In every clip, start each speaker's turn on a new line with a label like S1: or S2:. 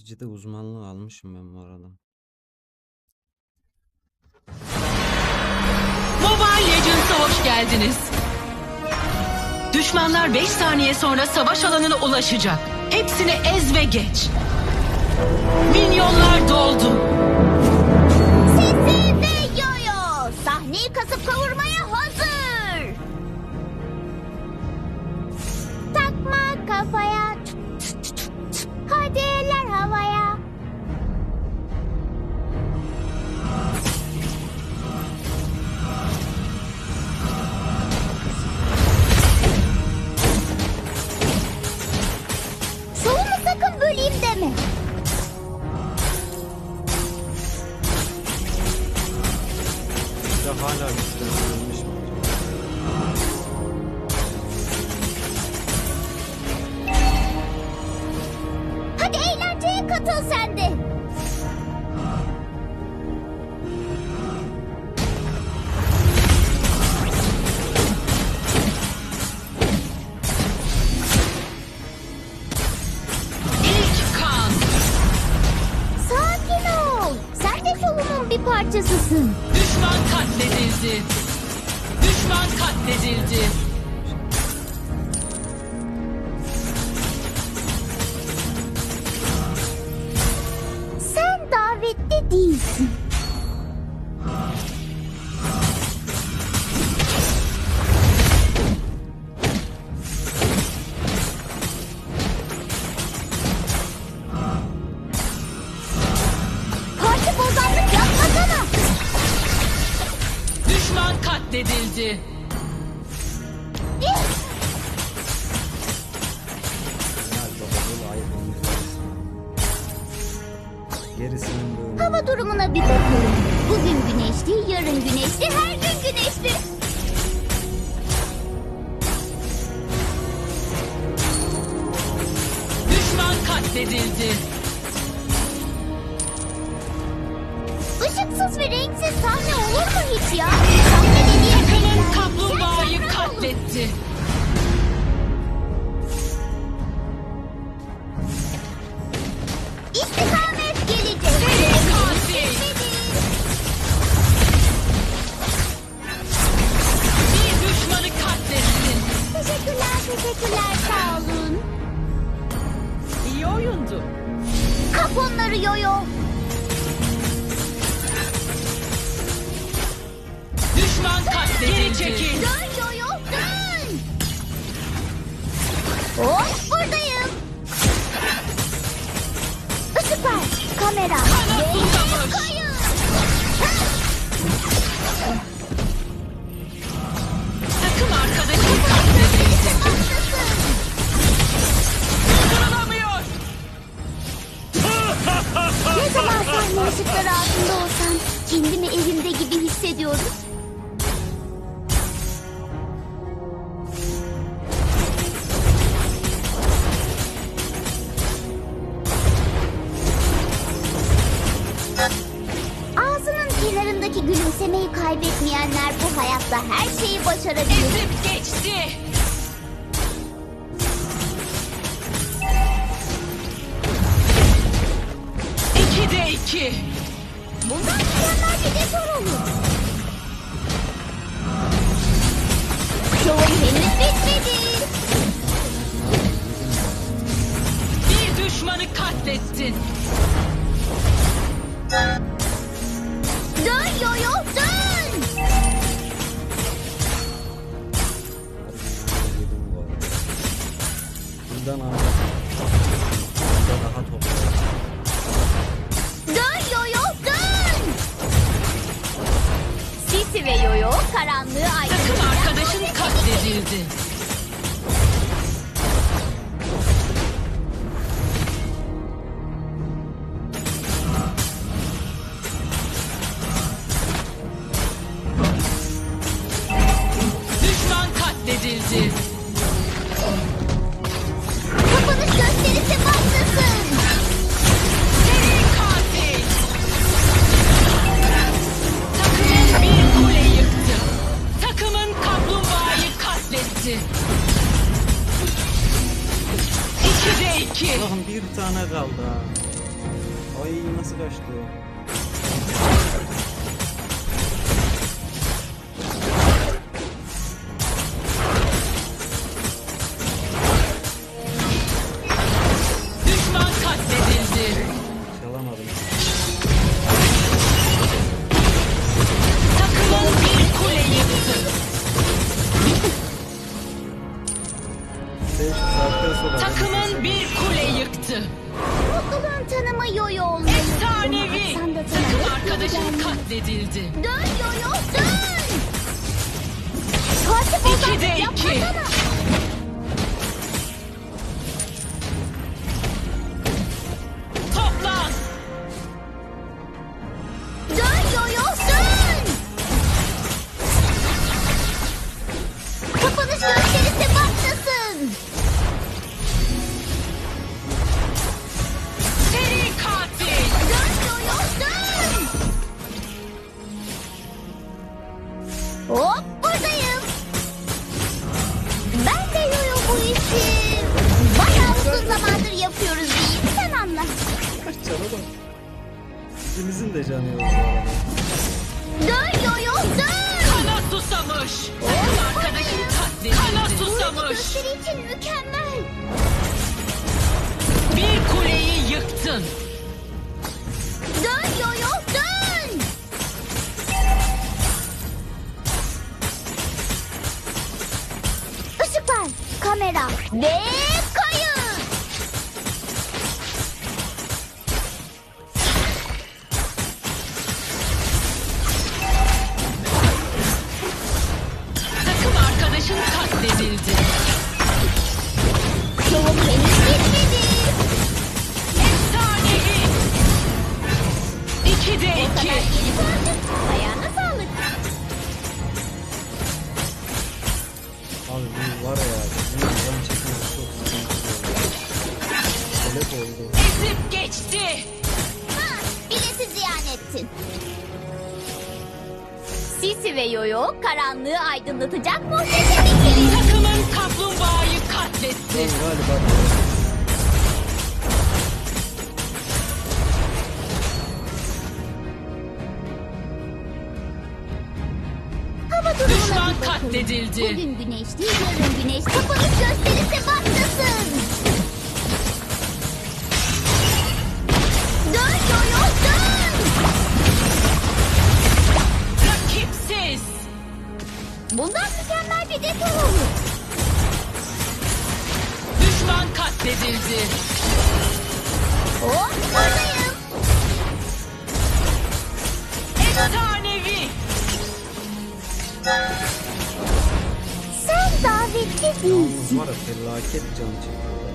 S1: Cici'de uzmanlığı almışım ben bu arada.
S2: Mobile Legends'a hoş geldiniz. Düşmanlar 5 saniye sonra savaş alanına ulaşacak. Hepsini ez ve geç. Minyonlar doldu.
S1: Bir
S3: parçasısın.
S2: Düşman katledildi. Düşman katledildi. Katledildi.
S3: Işıksız kamera. Kayın.
S2: Takım.
S3: Haklısın.
S2: Durdurulamıyor.
S3: Ne zaman sahne ışıkları altında olsam kendimi evimde gibi hissediyorum. Kaybetmeyenler bu hayatta her şeyi başarabilir.
S2: Ezip geçti. İki de iki.
S3: Bundan çıkanlar bir de sorulur. Şovum henüz bitmedi.
S2: Bir düşmanı katlettin.
S3: Dön yoyo dön.
S1: Buradan ama. Burada daha toplu.
S3: Dön yoyo dön. Sisi ve yoyo karanlığı
S2: Takım
S3: aydınlatacak.
S2: arkadaşın katledildi.
S1: Ay nasıl kaçtı Bak. İkimizin de canı yok.
S3: Dön yoyo dön.
S2: Kana susamış. Takım arkadaşın katledildi. Kana
S3: Buradaki
S2: susamış.
S3: gösteri için mükemmel.
S2: Bir kuleyi yıktın.
S3: Dön yoyo dön. Işıklar, kamera ve aydınlatacak muhteşem ikili.
S2: Takımın kaplumbağayı katletti.
S1: Galiba
S3: Hava durumuna
S2: Düşman
S3: bir bakın.
S2: katledildi.
S3: Bugün güneşli, yarın güneş. Kapanış gösterisi başlasın.
S2: Katledildi.
S3: Hop buradayım.
S2: Efsanevi.
S3: Sen davetli değilsin.
S1: Yalnız var ya felaket can çekiyorlar.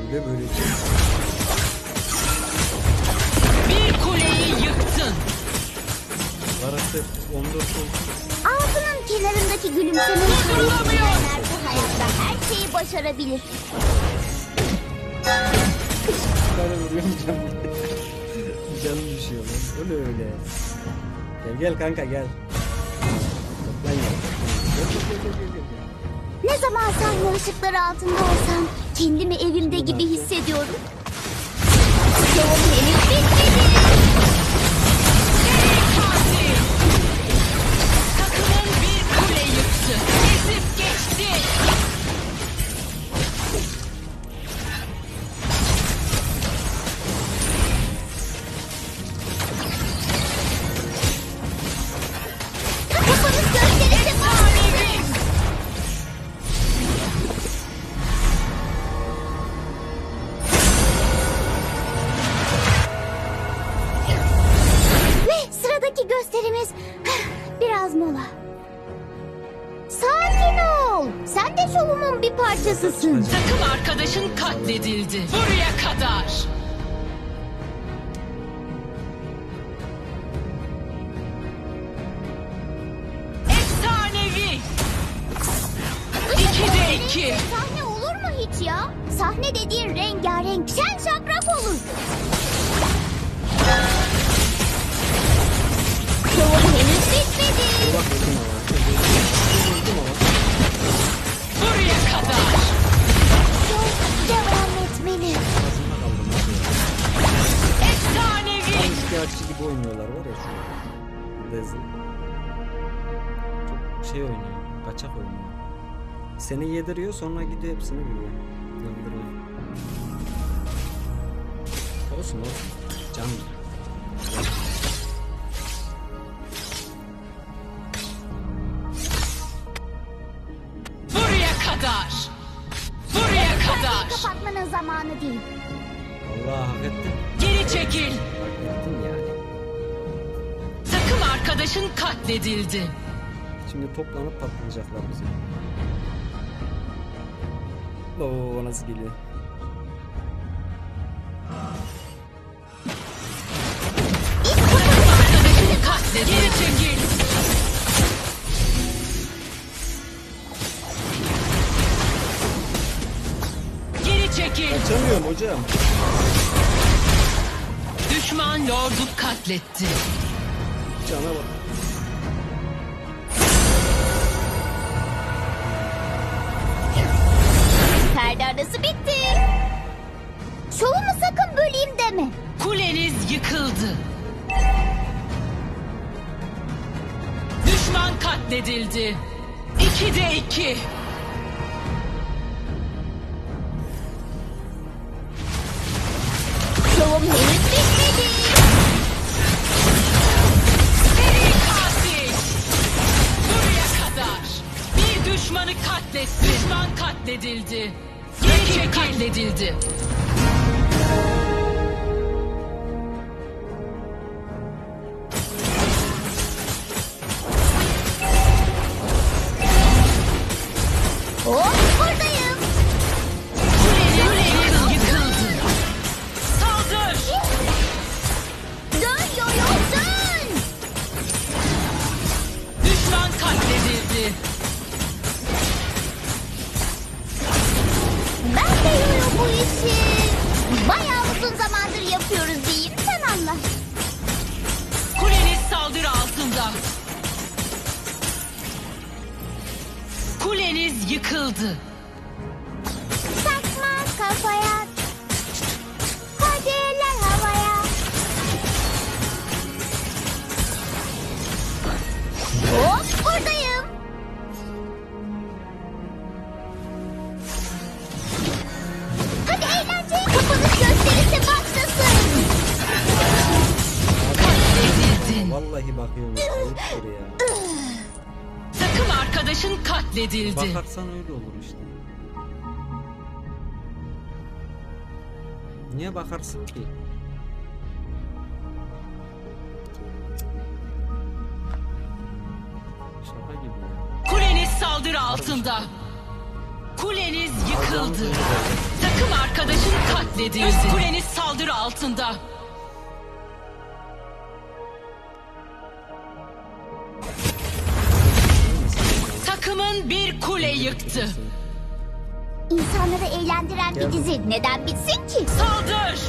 S1: Öyle böyle.
S2: Bir kuleyi yıktın.
S1: Varası 14 oldu.
S3: Ağzının kenarındaki gülümsemeyi kaybetmeyenler bu hayatta her şeyi başarabilir.
S1: Kara vuruyorum canım. Canım düşüyor lan. Öyle öyle. Gel gel kanka gel. Lan gel.
S3: Ne zaman sahne ışıkları altında olsam kendimi evimde gibi hissediyorum. Şovum henüz bitmedi. Biraz mola. Sakin ol. Sen de şovumun bir parçasısın.
S2: Takım arkadaşın katledildi. Buraya kadar. Efsanevi. İki de iki.
S3: Sahne olur mu hiç ya? Sahne dediğin rengarenk, şen
S1: yediriyor sonra gidiyor hepsini vuruyor. Yıldırıyor. Olsun olsun. Can.
S2: Buraya kadar. Buraya kadar.
S3: Kapatmanın zamanı değil.
S1: Allah hak ettin.
S2: Geri çekil.
S1: Hak ettin yani.
S2: Takım arkadaşın katledildi.
S1: Şimdi toplanıp patlayacaklar bize. Oo nasıl geliyor?
S2: Geri çekil. Geri çekil.
S1: Kaçamıyorum hocam.
S2: Düşman lordu katletti.
S1: Cana
S3: Perde arası bitti. Şovumu sakın böleyim deme.
S2: Kuleniz yıkıldı. Düşman katledildi. İki de iki.
S3: Şovum henüz bitmedi.
S2: Seri katil. Buraya kadar. Bir düşmanı katletti. Düşman katledildi. Katledildi.
S1: Bakarsan öyle olur işte. Niye bakarsın ki? Şaka gibi ya.
S2: Kuleniz saldırı altında. Kuleniz yıkıldı. Takım arkadaşın katledildi. Üst kuleniz saldırı altında. Kule yıktı.
S3: İnsanları eğlendiren bir dizi neden bitsin ki?
S2: Saldır!